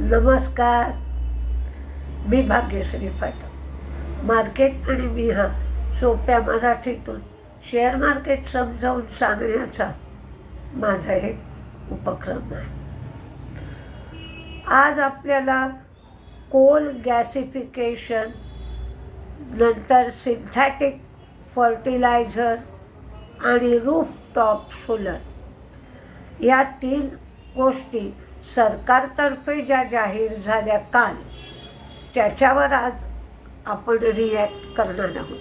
नमस्कार. मी भाग्यश्री पाठक मार्केट आणि मी हा सोप्या मराठीतून शेअर मार्केट समजावून सांगण्याचा माझा एक उपक्रम आहे. आज आपल्याला कोल गॅसिफिकेशन नंतर सिंथॅटिक फर्टिलायझर आणि रूफ टॉप सोलर या तीन गोष्टी सरकारतर्फे ज्या जाहीर झाल्या काल त्याच्यावर आज आपण रिॲक्ट करणार आहोत.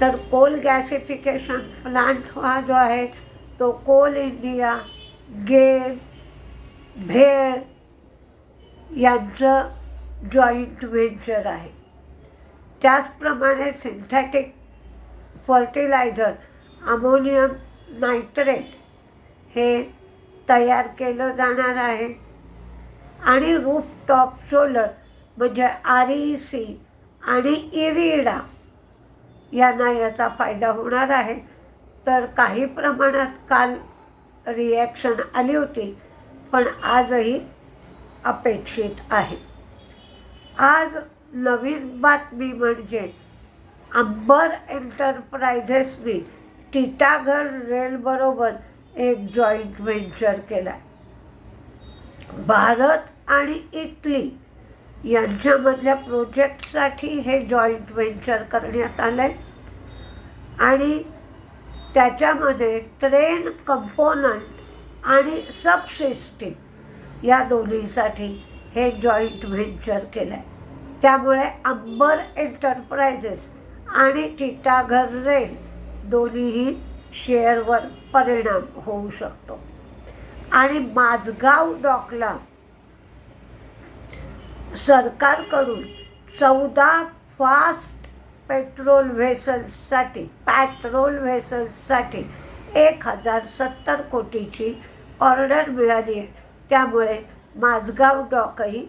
तर कोल गॅसिफिकेशन प्लांट हा जो आहे तो कोल इंडिया गेल भेळ यांचं जॉईंट व्हेंचर आहे. त्याचप्रमाणे सिंथॅटिक फर्टिलायझर अमोनियम नायट्रेट हे तयार केलं जाणार आहे. आणि रूफटॉप सोलर म्हणजे आर ई सी आणि इरिडा यांना याचा फायदा होणार आहे. तर काही प्रमाणात काल रिॲक्शन आली होती पण आजही अपेक्षित आहे. आज नवीन बातमी म्हणजे अंबर एंटरप्रायझेसनी टिटागड रेलबरोबर एक जॉईंट व्हेंचर केला भारत आणि इटली यांच्यामधल्या प्रोजेक्टसाठी हे जॉईंट व्हेंचर करण्यात आलं आहे आणि त्याच्यामध्ये ट्रेन कंपोनंट आणि सबसिस्टीम या दोन्हीसाठी हे जॉईंट व्हेंचर केलं आहे त्यामुळे अंबर एंटरप्राइजेस आणि टिटाघर रेल दोन्हीही शेअरवर परिणाम होऊ शकतो. आणि माझगाव डॉकला सरकारकडून चौदा फास्ट पेट्रोल व्हेसल्ससाठी पॅट्रोल व्हेसल्ससाठी एक हजार सत्तर कोटीची ऑर्डर मिळाली आहे. त्यामुळे माझगाव डॉकही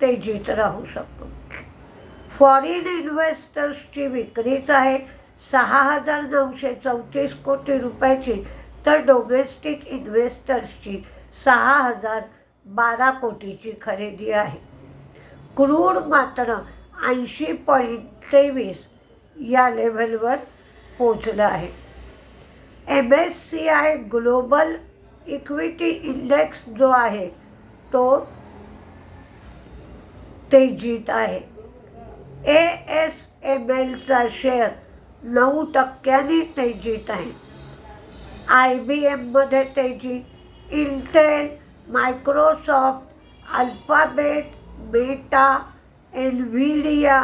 तेजीत राहू शकतो. फॉरेन इन्व्हेस्टर्सची विक्रीच आहे. सहा हजार नऊशे चौतीस कोटी रुपयाची तर डोमेस्टिक इन्व्हेस्टर्सची सहा हजार बारा कोटीची खरेदी आहे. क्रूड मात्र ऐंशी पॉईंट तेवीस या लेव्हलवर पोचलं आहे. M S C I global equity index जो आहे तो तेजीत आहे. ए एस एम एलचा शेअर नऊ टक्क्यांनी तेजीत आहे. आय बी एममध्ये तेजी Intel Microsoft Alphabet Meta Nvidia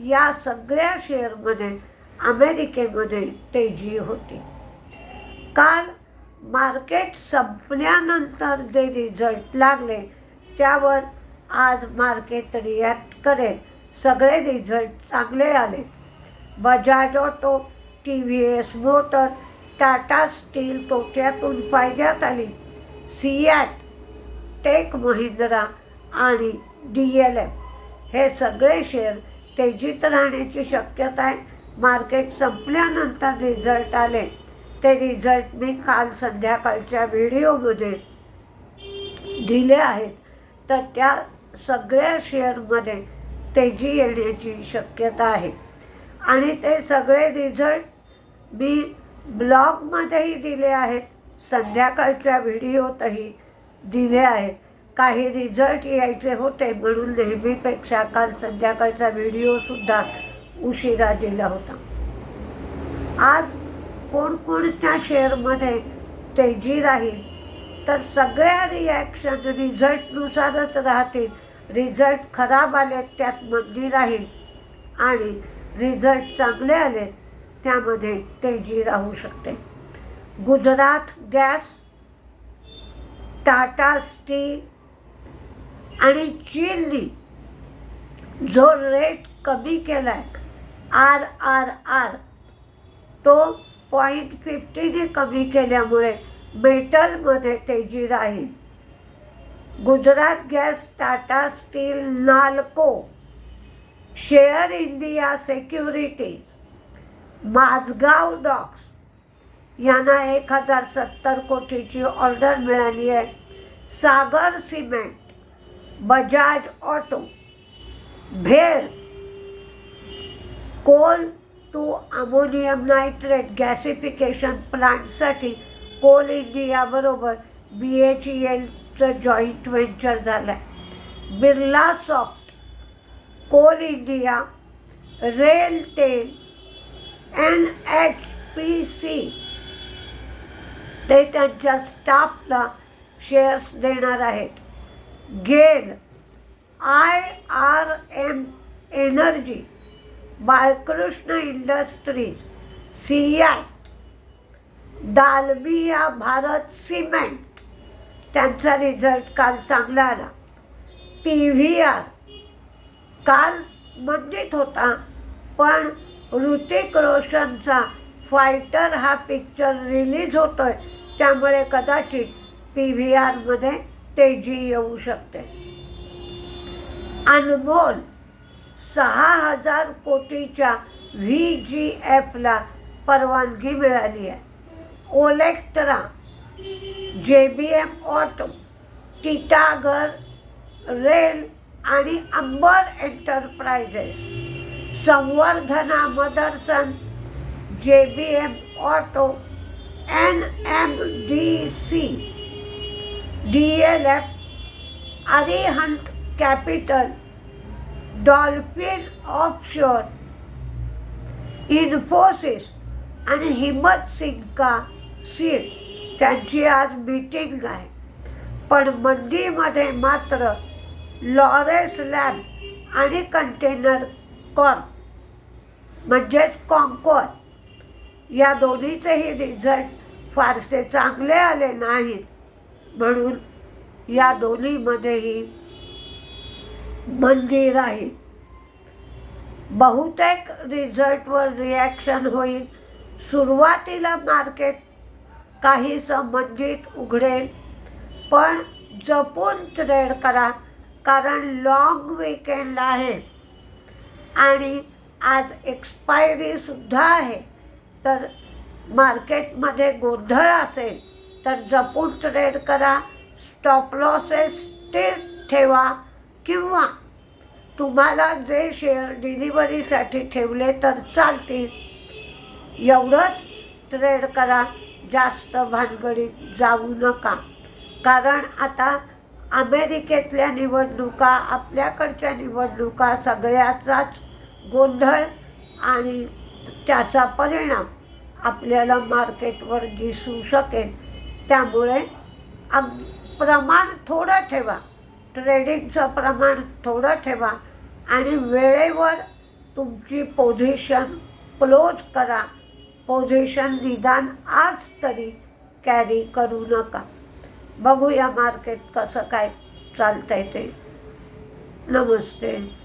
या सगळ्या शेअरमध्ये अमेरिकेमध्ये तेजी होती. काल मार्केट संपल्यानंतर जे रिझल्ट लागले त्यावर आज मार्केट रिॲक्ट करेल. सगळे रिझल्ट चांगले आले. Bajaj auto T V S motor Tata steel तोट्यातून फायद्यात आली. सिॲट टेक महिंद्रा आणि डी एल एफ हे सगळे शेअर तेजीत राहण्याची शक्यता आहे. मार्केट संपल्यानंतर रिझल्ट आले. ते रिझल्ट मी काल संध्याकाळच्या व्हिडिओमध्ये दिले आहेत. तर त्या सगळ्या शेअरमध्ये तेजी येण्याची शक्यता आहे. आणि ते सगळे रिझल्ट मी ब्लॉगमध्येही दिले आहेत. संध्याकाळच्या व्हिडिओतही दिले आहेत. काही रिझल्ट यायचे होते म्हणून नेहमीपेक्षा काल संध्याकाळचा व्हिडिओसुद्धा उशिरा दिला होता. आज कोणकोणत्या शेअरमध्ये तेजी राहील? तर सगळ्या रिॲक्शन रिझल्टनुसारच राहतील. रिझल्ट खराब आले त्यात मंदी राहील. आणि रिझल्ट चांगले आले त्यामध्ये तेजी राहू शकते. गुजरात गॅस टाटा स्टील आणि चीननी जो रेट कमी केला आहे आर आर आर तो पॉईंट फिफ्टीने कमी केल्यामुळे मेटलमध्ये तेजी राहील. Gujarat gas Tata steel Nalco share India securities Mazagon docks यांना एक हजार सत्तर कोटीची ऑर्डर मिळाली आहे. Sagar cement Bajaj auto bhel coal to ammonium nitrate gasification प्लांटसाठी coal इंडियाबरोबर बी एच ई एलचं जॉईंट व्हेंचर झालं आहे Birlasoft coal India RailTel N H P C. ते त्यांच्या स्टाफला शेअर्स देणार आहेत. GAIL I R M energy Balkrishna industries C I Dalmia Bharat cement. त्यांचा रिझल्ट काल चांगला आला. पी व्ही आर काल मंदित होता. पण ऋतिक रोशनचा फायटर हा पिक्चर रिलीज होतोय. त्यामुळे कदाचित पी व्ही आरमध्ये तेजी येऊ शकते. अनमोल सहा हजार कोटीच्या व्ही जी एफला परवानगी मिळाली आहे. Olectra J B M auto Titagarh rail आणि Amber enterprises. Samvardhana Motherson J B M auto N M D C D L F Arihant capital Dolphin offshore Infosys आणि हिम्मत सिंका सीट. त्यांची आज मीटिंग आहे. पण मंदीमध्ये मात्र लॉरेन्स लॅब आणि कंटेनर कॉर्प म्हणजेच कॉन्कॉर या दोन्हीचेही रिझल्ट फारसे चांगले आले नाहीत. म्हणून या दोन्हीमध्येही मंदिर आहे. बहुतेक रिझल्टवर रिॲक्शन होईल. सुरुवातीला मार्केट काही संबंधित उघडेल पण जपून ट्रेड करा. कारण लॉंग विकेंड आहे. आणि आज एक्सपायरीसुद्धा आहे. तर मार्केटमध्ये गोंधळ असेल तर जपून ट्रेड करा. स्टॉप लॉसेस ते ठेवा किंवा तुम्हाला जे शेअर डिलिव्हरीसाठी ठेवले तर चालतील. एवढंच ट्रेड करा. जास्त भानगडीत जाऊ नका. कारण आता अमेरिकेतल्या निवडणुका आपल्याकडच्या निवडणुका सगळ्याचाच गोंधळ आणि त्याचा परिणाम आपल्याला मार्केटवर दिसू शकेल. त्यामुळे आम प्रमाण थोडं ठेवा. ट्रेडिंगचं प्रमाण थोडं ठेवा आणि वेळेवर तुमची पोझिशन क्लोज करा. पोझिशन निदान आज तरी कॅरी करू नका. बघूया मार्केट कसं काय चालतंय ते. नमस्ते.